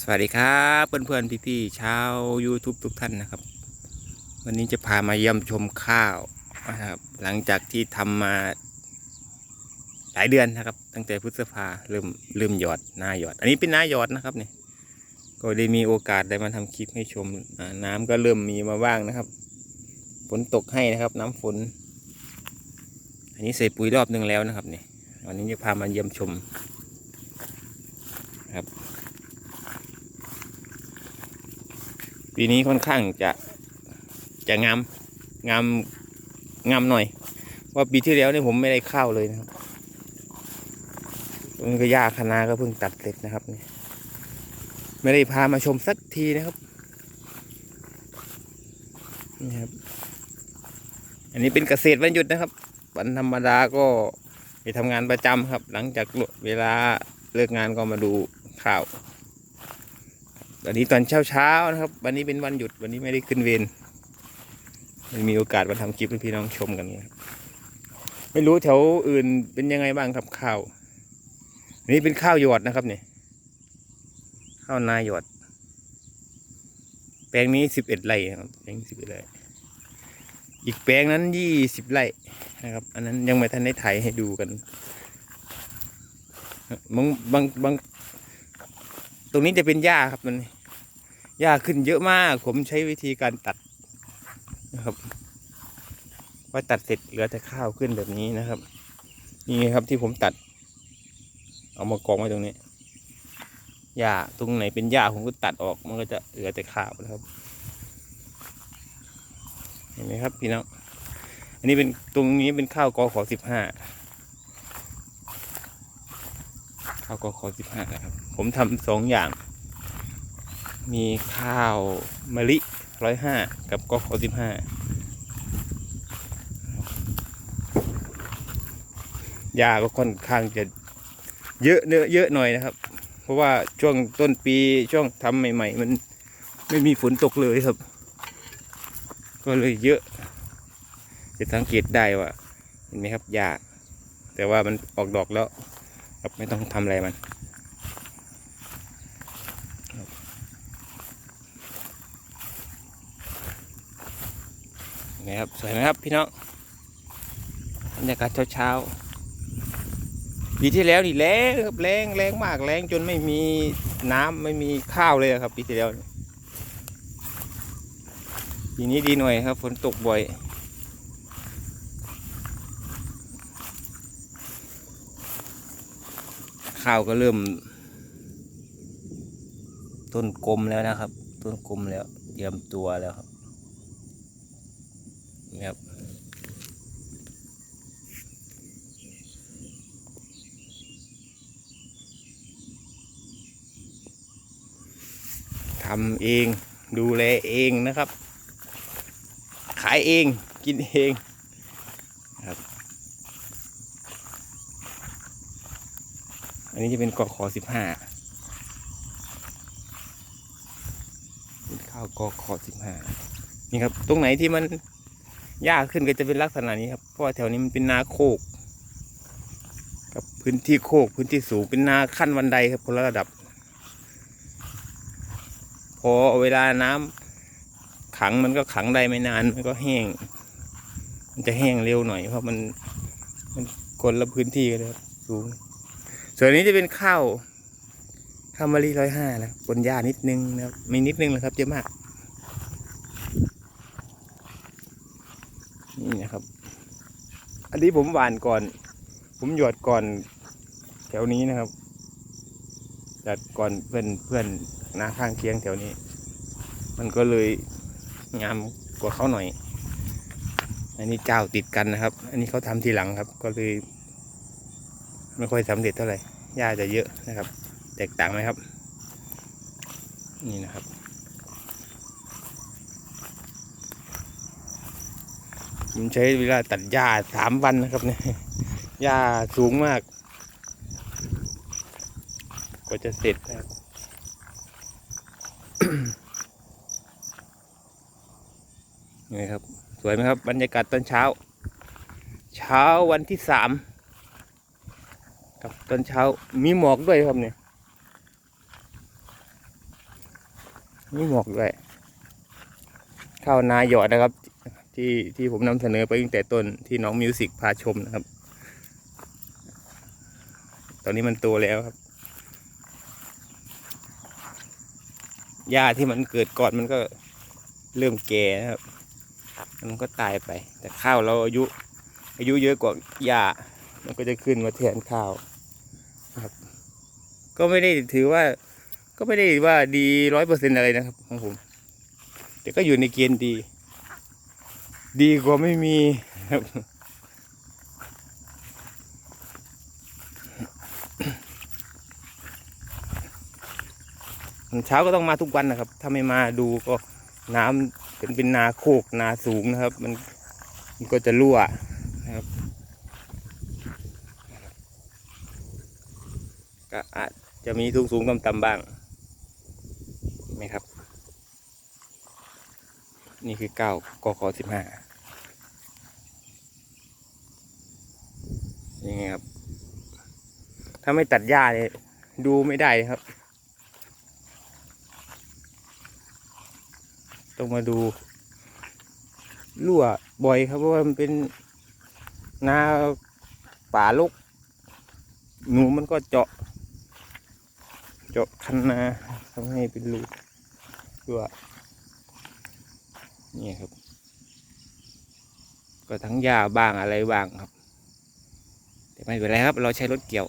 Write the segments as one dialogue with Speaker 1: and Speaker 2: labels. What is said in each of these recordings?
Speaker 1: สวัสดีครับเพื่อนๆพี่ๆชาว YouTube ทุกท่านนะครับ วันนี้จะพามาเยี่ยมชมข้าวนะครับ หลังจากที่ทำมาหลายเดือนนะครับ ตั้งแต่พฤษภาเริ่มเริ่มหยอดหน้าหยอด อันนี้เป็นหน้าหยอดนะครับเนี่ยก็ได้มีโอกาสได้มาทำคลิปให้ชมน้ำก็เริ่มมีมาบ้างนะครับฝนตกให้นะครับ น้ำฝน อันนี้ใส่ปุ๋ยรอบหนึ่งแล้วนะครับเนี่ยวันนี้จะพามาเยี่ยมชมครับ ปีนี้ค่อนข้างจะจะงามงามงามหน่อย ว่าปีที่แล้วนี่ผมไม่ได้ข้าวเลยนะครับมันก็ยากคณะก็เพิ่งตัดเสร็จนะครับนี่ไม่ได้พามาชมสักทีนะครับนี่ครับ อันนี้เป็นเกษตรวันหยุดนะครับ วันธรรมดาก็ไปทำงานประจำครับ หลังจากเวลาเลิกงานก็มาดูข่าว ตอนนี้ตอนเช้าเช้านะครับ วันนี้เป็นวันหยุดวันนี้ไม่ได้ขึ้นเวรไม่มีโอกาสมาทำคลิปให้พี่น้องชมกันครับไม่รู้แถวอื่นเป็นยังไงบ้างครับข้าวนี้เป็นข้าวหยอดนะครับเนี่ยข้าวนาหยอด แปลงนี้สิบเอ็ดไร่ครับแปลงสิบเอ็ดไร่อีกแปลงนั้นยี่สิบไร่นะครับ อันนั้นยังไม่ทันได้ไถให้ดูกันบางบางบางตรงนี้จะเป็นหญ้าครับมัน หญ้าขึ้นเยอะมาก ผมใช้วิธีการตัดนะครับพอตัดเสร็จเหลือแต่ข้าวขึ้นแบบนี้นะครับ นี่ครับที่ผมตัด เอามากองไว้ตรงนี้หญ้าตรงไหนเป็นหญ้าผมก็ตัดออกมันก็จะเหลือแต่ข้าวนะครับ เห็นไหมครับพี่น้องอันนี้เป็นตรงนี้เป็นข้าวกอขอสิบห้าข้าวกอขอสิบห้านะครับ ผมทำสองอย่าง มีข้าวมะลิร้อยห้ากับกอขอสิบห้ายาก็ค่อนข้างจะเยอะเนื้อเยอะหน่อยนะครับ เพราะว่าช่วงต้นปีช่วงทำใหม่ ๆ มันไม่มีฝนตกเลยครับ ก็เลยเยอะ จะสังเกตได้ว่า เห็นไหมครับยาแต่ว่ามันออกดอกแล้ว ครับไม่ต้องทำอะไรมัน นะครับสวยไหมครับพี่น้องบรรยากาศเช้าๆปีที่แล้วนี่แรงครับแรงแรงมากแรงจนไม่มีน้ำไม่มีข้าวเลยครับปีที่แล้วปีนี้ดีหน่อยครับฝนตกบ่อยข้าวก็เริ่ม ต้นกลมแล้วนะครับ ต้นกลมแล้วเตรียมตัวแล้วครับ ครับทำเองดูแลเองนะครับ ขายเองกินเองครับอันนี้จะเป็นกอขอสิบห้าเป็นข้าวกอขอสิบห้านี่ครับ ตรงไหนที่มัน ยากขึ้นก็จะเป็นลักษณะนี้ครับ เพราะว่าแถวนี้มันเป็นนาโคก กับพื้นที่โคกพื้นที่สูงเป็นนาขั้นบันไดครับคนละระดับ พอเวลาน้ำขังมันก็ขังได้ไม่นานมันก็แห้ง มันจะแห้งเร็วหน่อย เพราะมันมันคนละพื้นที่กันเลยครับสูง ส่วนนี้จะเป็นข้าวข้าวมะลิร้อยห้านะบนหญ้านิดนึงนะครับไม่นิดนึงนะครับเยอะมาก นี่นะครับ อันนี้ผมหวานก่อน ผมหยอดก่อน แถวนี้นะครับหยอดก่อนเพื่อนเพื่อนหน้าข้างเคียงแถวนี้ มันก็เลยงามกว่าเขาหน่อย อันนี้เจ้าติดกันนะครับ อันนี้เขาทำทีหลังครับ ก็เลยไม่ค่อยสำเร็จเท่าไหร่หญ้าจะเยอะนะครับ แตกต่างไหมครับ นี่นะครับ ผมใช้เวลาตัดหญ้าสามวันนะครับเนี่ยหญ้าสูงมากกว่าจะเสร็จนะครับนี่ครับ สวยไหมครับ บรรยากาศตอนเช้า เช้าวันที่สามครับตอนเช้ามีหมอกด้วยครับเนี่ยนี่หมอกด้วยข้าวนาหยอดนะครับ ที่ที่ผมนำเสนอไปตั้งแต่ต้นที่น้องมิวสิกพาชมนะครับ ตอนนี้มันโตแล้วครับหญ้าที่มันเกิดก่อนมันก็เริ่มแก่นะครับ มันก็ตายไป แต่ข้าวเราอายุ อายุเยอะกว่าหญ้ามันก็จะขึ้นมาแทนข้าวครับ ก็ไม่ได้ถือว่า ก็ไม่ได้ว่าดีร้อยเปอร์เซ็นต์อะไรนะครับของผมแต่ก็อยู่ในเกณฑ์ดี ดีกว่าไม่มีครับเช้าก็ต้องมาทุกวันนะครับ ถ้าไม่มาดูก็น้ำเป็นเป็นนาโคกนาสูงนะครับ มันมันก็จะรั่วนะครับก็อาจจะมีสูงสูงต่ำต่ำบ้างไหมครับ นี่คือเก้ากคสิบห้านี่ไงครับ ถ้าไม่ตัดหญ้าเนี่ยดูไม่ได้ครับ ต้องมาดูรั่วบ่อยครับเพราะว่ามันเป็นนาป่าลกหนูมันก็เจาะ เจาะคันนาทำให้เป็นรูรั่วนี่ครับ ก็ทั้งหญ้าบ้างอะไรบ้างครับ แต่ไม่เป็นไรครับ เราใช้รถเกี่ยว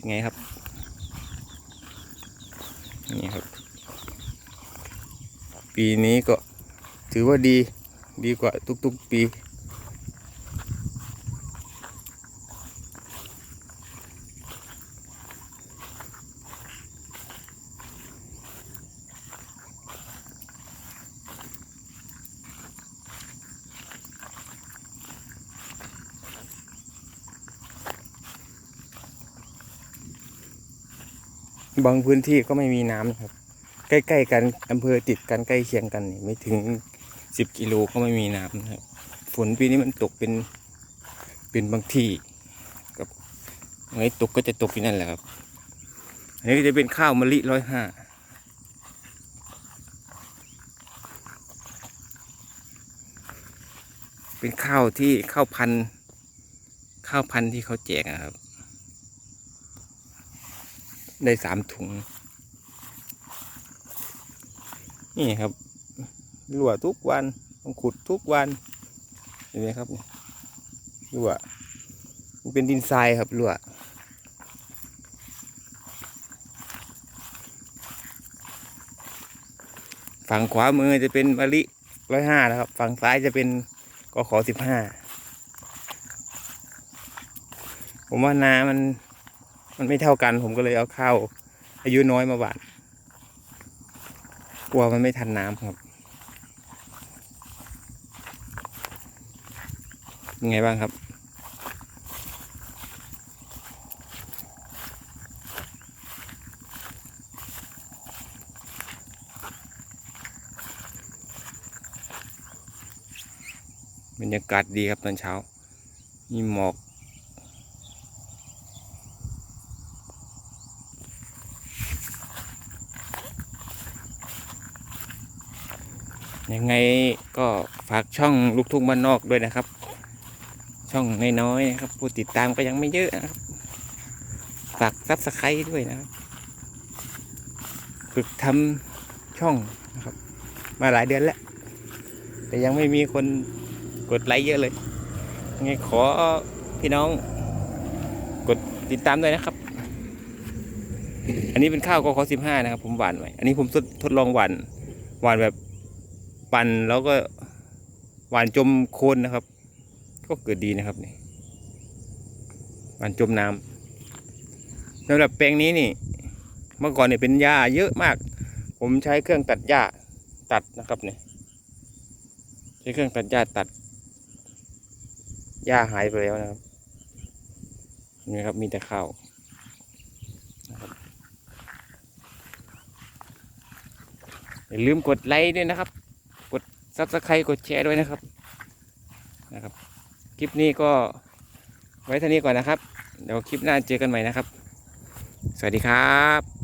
Speaker 1: ยังไงครับ นี่ครับ ปีนี้ก็ถือว่าดีดีกว่าทุกๆปี บางพื้นที่ก็ไม่มีน้ำครับใกล้ๆกันอำเภอติดกันใกล้เคียงกันไม่ถึงสิบกิโลก็ไม่มีน้ำนะครับฝนปีนี้มันตกเป็นเป็นบางที่กับไงตกก็จะตกที่นั่นแหละครับอันนี้ก็จะเป็นข้าวมะลิร้อยห้าเป็นข้าวที่ข้าวพันธุ์ข้าวพันธุ์ที่เขาแจกนะครับ ได้สามถุง นี่ครับรั่วทุกวันต้องขุดทุกวันเห็นไหมครับรั่วมันเป็นดินทรายครับรั่วฝั่งขวามือจะเป็นมะลิร้อยห้านะครับ ฝั่งซ้ายจะเป็นกขอสิบห้าผมว่านามัน มันไม่เท่ากัน ผมก็เลยเอาข้าวอายุน้อยมาหวานกลัวมันไม่ทันน้ำครับยังไงบ้างครับ บรรยากาศดีครับตอนเช้า มีหมอก ยังไงก็ฝากช่องลูกทุ่งบ้านนอกด้วยนะครับ ช่องน้อยๆนะครับ ผู้ติดตามก็ยังไม่เยอะนะครับ ฝากซับสไครต์ด้วยนะครับฝึกทำช่องนะครับ มาหลายเดือนแล้ว แต่ยังไม่มีคนกดไลค์เยอะเลยยังไงขอพี่น้องกดติดตามด้วยนะครับ อันนี้เป็นข้าวกขสิบห้านะครับ ผมหวานไว้ อันนี้ผมทดลองหวานหวานแบบ ปั่นแล้วก็หวานจมโคนนะครับ ก็เกิดดีนะครับนี่หวานจมน้ำสำหรับแปลงนี้นี่ เมื่อก่อนเนี่ยเป็นหญ้าเยอะมาก ผมใช้เครื่องตัดหญ้าตัดนะครับเนี่ยใช้เครื่องตัดหญ้าตัดหญ้าหายไปแล้วนะครับนี่ครับมีแต่ข้าวอย่าลืมกดไลค์ด้วยนะครับ ซับสไครต์กดแชร์ด้วยนะครับนะครับ คลิปนี้ก็ไว้เท่านี้ก่อนนะครับ เดี๋ยวคลิปหน้าเจอกันใหม่นะครับ สวัสดีครับ